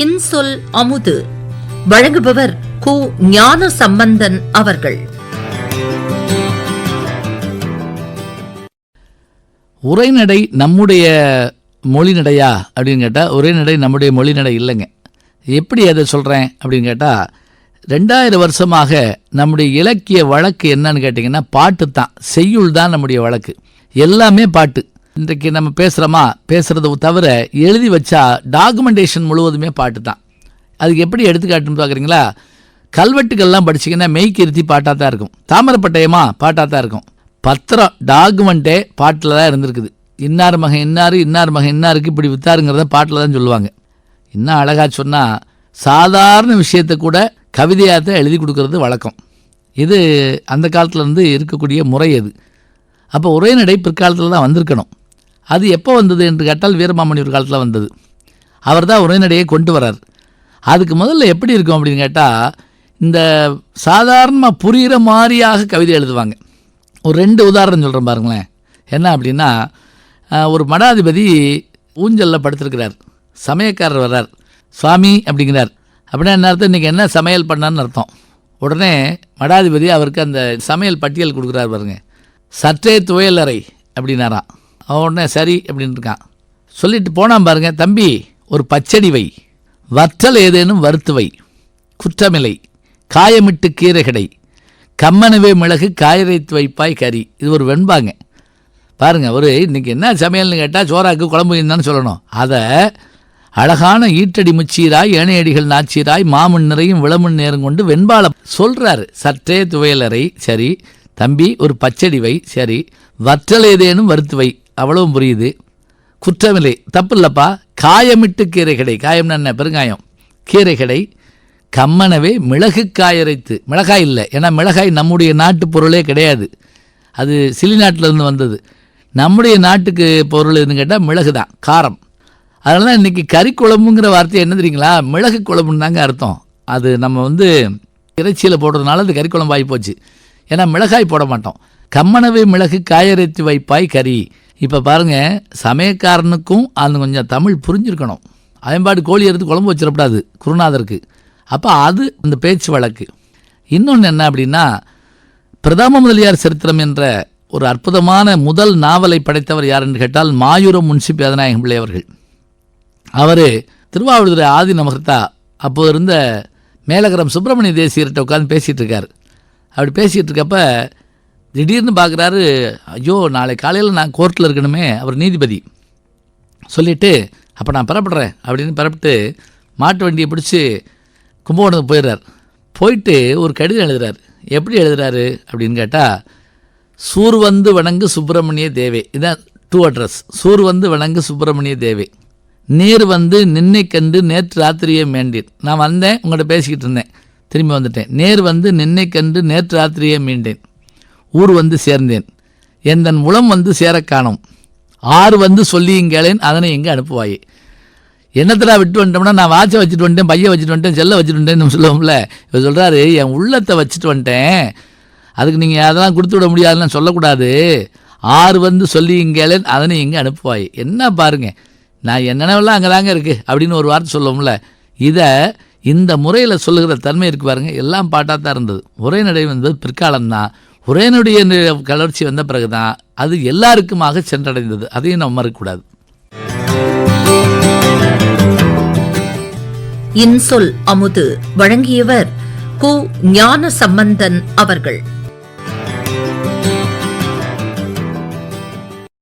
இன்சொல் அமுது. வழங்குபவர் கு ஞான சம்பந்தன் அவர்கள். உரைநடை நம்முடைய மொழி நடையா அப்படின்னு கேட்டால் உரைநடை நம்முடைய மொழி நடை இல்லைங்க. எப்படி அதை சொல்கிறேன் அப்படின்னு கேட்டால் ரெண்டாயிரம் வருஷமாக நம்முடைய இலக்கிய வழக்கு என்னன்னு கேட்டிங்கன்னா பாட்டு தான் செய்யுள் தான் நம்முடைய வழக்கு. எல்லாமே பாட்டு. இன்றைக்கு நம்ம பேசுகிறோமா பேசுகிறத தவிர எழுதி வச்சா டாக்குமெண்டேஷன் முழுவதுமே பாட்டு தான் அதுக்கு எப்படி எடுத்துக்காட்டுன்னு பார்க்குறீங்களா கல்வெட்டுக்கள்லாம் படிச்சிங்கன்னா மெய்க்கிருத்தி பாட்டாக தான் இருக்கும். தாமரப்பட்டயமா? பாட்டாக தான் இருக்கும். பத்திரம் டாக்குமெண்ட்டே பாட்டில் தான் இருந்திருக்குது. இன்னார் மகன் இன்னார் இன்னார் மகன் இன்னாருக்கு இப்படி வித்தாருங்கிறத பாட்டில் தான் சொல்லுவாங்க. இன்னும் அழகாக சொன்னால் சாதாரண விஷயத்தை கூட கவிதையாக தான் எழுதி கொடுக்கறது வழக்கம். இது அந்த காலத்துலேருந்து இருக்கக்கூடிய முறை அது. அப்போ உரைநடை பிற்காலத்தில் தான் வந்திருக்கணும். அது எப்போ வந்தது என்று கேட்டால் வீரமாமணி ஒரு காலத்தில் வந்தது. அவர் தான் உரைநடையை கொண்டு வரார். அதுக்கு முதல்ல எப்படி இருக்கும் அப்படின்னு கேட்டால் இந்த சாதாரணமாக புரிகிற மாதிரியாக கவிதை எழுதுவாங்க. ஒரு ரெண்டு உதாரணம் சொல்கிறேன் பாருங்களேன். என்ன அப்படின்னா ஒரு மடாதிபதி ஊஞ்சலில் படுத்திருக்கிறார். சமயக்காரர் வர்றார். சுவாமி அப்படிங்கிறார். அப்படின்னா என்ன அர்த்தம்? இன்றைக்கி என்ன சமையல் பண்ணான்னு அர்த்தம். உடனே மடாதிபதி அவருக்கு அந்த சமையல் பட்டியல் கொடுக்குறார் பாருங்க. சற்றே துவையலறை அப்படின்னாராம். அவன் உடனே சரி அப்படின்னு இருக்கான். சொல்லிட்டு போனான் பாருங்க தம்பி ஒரு பச்சடி வை. வற்றல் ஏதேனும் வறுத்து வை. குற்றமில்லை. காயமிட்டு கீரை கடை. கம்மனவே மிளகு காயரைத்து வைப்பாய் கறி. இது ஒரு வெண்பாங்க. பாருங்கள் ஒரு இன்னைக்கு என்ன சமையல்னு கேட்டால் சோறாக்கு குழம்பு இருந்தான்னு சொல்லணும். அதை அழகான ஈட்டடி முச்சீராய் ஏனையடிகள் நாச்சீராய் மாமன் நிறையும் விளமன் நேரம் கொண்டு வெண்பால சொல்கிறாரு சற்றே துவையலறை சரி. தம்பி ஒரு பச்சடி வை சரி. வற்றல் ஏதேனும் வறுத்து வை. அவ்வளவும் புரியுது. குற்றமில்லை. தப்பு இல்லைப்பா காயமிட்டு கீரை கடை காயம்னா என்ன? பெருங்காயம். கீரை கடை கம்மனவே மிளகு காயரைத்து மிளகாய் இல்லை. ஏன்னா மிளகாய் நம்முடைய நாட்டு பொருளே கிடையாது. அது சிலி நாட்டிலேருந்து வந்தது. நம்முடைய நாட்டுக்கு பொருள் எதுன்னு கேட்டால் மிளகு தான். காரம். அதனால தான் இன்றைக்கி கறி குழம்புங்கிற வார்த்தை என்ன தெரியுங்களா? மிளகு குழம்புன்னு தாங்க அர்த்தம். அது நம்ம வந்து இறைச்சியில் போடுறதுனால அது கறி குழம்பு ஆகி போச்சு. ஏன்னா மிளகாய் போட மாட்டோம். கம்மனவே மிளகு காயரைத்து வைப்பாய் கறி. இப்போ பாருங்க சமயக்காரனுக்கும் அந்த கொஞ்சம் தமிழ் புரிஞ்சிருக்கணும். அதன்பாடு கோழி எடுத்து குழம்பு வச்சிடக்கூடாது குருநாதருக்கு. அப்போ அது அந்த பேச்சு வழக்கு. இன்னொன்று என்ன அப்படின்னா பிரதம முதலியார் சரித்திரம் என்ற ஒரு அற்புதமான முதல் நாவலை படைத்தவர் யார் என்று கேட்டால் மாயூரம் முன்சி பேதநாயகம் பிள்ளை அவர்கள். அவர் திருவாவூர்துறை ஆதி நமகர்த்தா அப்போது இருந்த மேலகரம் சுப்பிரமணிய தேசியர்கிட்ட உட்காந்து பேசிகிட்டு இருக்கார். அப்படி பேசிகிட்டு இருக்கப்ப திடீர்னு பார்க்குறாரு ஐயோ நாளை காலையில் நான் கோர்ட்டில் இருக்கணுமே. அவர் நீதிபதி சொல்லிவிட்டு அப்போ நான் பெறப்படுறேன் அப்படின்னு பெறப்பட்டு மாட்டு வண்டியை பிடிச்சி கும்பகோணத்துக்கு போயிடுறார். போயிட்டு ஒரு கடிதம் எழுதுறாரு. எப்படி எழுதுறாரு? அப்படின்னு கேட்டால் சூர் வந்து வணங்கு சுப்பிரமணிய தேவே. இதான் டூ அட்ரஸ் சூர் வந்து வணங்கு சுப்பிரமணிய தேவே. நீர் வந்து நின்னை கண்டு நேற்று ராத்திரியே மீண்டேன் நான் வந்தேன் உங்கள்கிட்ட பேசிக்கிட்டு இருந்தேன். திரும்பி வந்துட்டேன். நேர் வந்து நின்னை கண்டு நேற்று ராத்திரியே மீண்டேன். ஊர் வந்து சேர்ந்தேன். எந்தன் உளம் வந்து சேரக்காணும் ஆறு வந்து சொல்லியுங்களேன் அதனை எங்கே அனுப்புவாயே? என்னத்தடா விட்டு வந்துட்டோம்னா நான் வாட்சை வச்சுட்டு வந்துட்டேன் பையை வச்சுட்டு வந்துட்டேன் செல்லை வச்சுட்டு வந்துட்டேன்னு சொல்லுவோம்ல. இவர் சொல்கிறாரு என் உள்ளத்தை வச்சுட்டு வந்துட்டேன். அதுக்கு நீங்கள் அதெல்லாம் கொடுத்து விட முடியாதுன்னு சொல்லக்கூடாது. ஆறு வந்து சொல்லியுங்களேன் அதனை எங்கே அனுப்புவாய்? என்ன பாருங்க. நான் என்னென்னவெல்லாம் அங்கே தாங்க இருக்குது அப்படின்னு ஒரு வார்த்தை சொல்லுவோம்ல. இதை இந்த முறையில் சொல்லுகிற தன்மை இருக்கு பாருங்கள் எல்லாம் பாட்டாக தான் இருந்தது. உரைநடை வந்தது பிற்காலம்தான். உரையனுடைய கலர்ச்சி வந்த பிறகுதான் அது எல்லாருக்குமாக சென்றடைந்தது. அதையும் நம்ம மறக்கக்கூடாது. இன்சொல் அமுது வழங்கியவர் கு ஞான சம்பந்தன் அவர்கள்.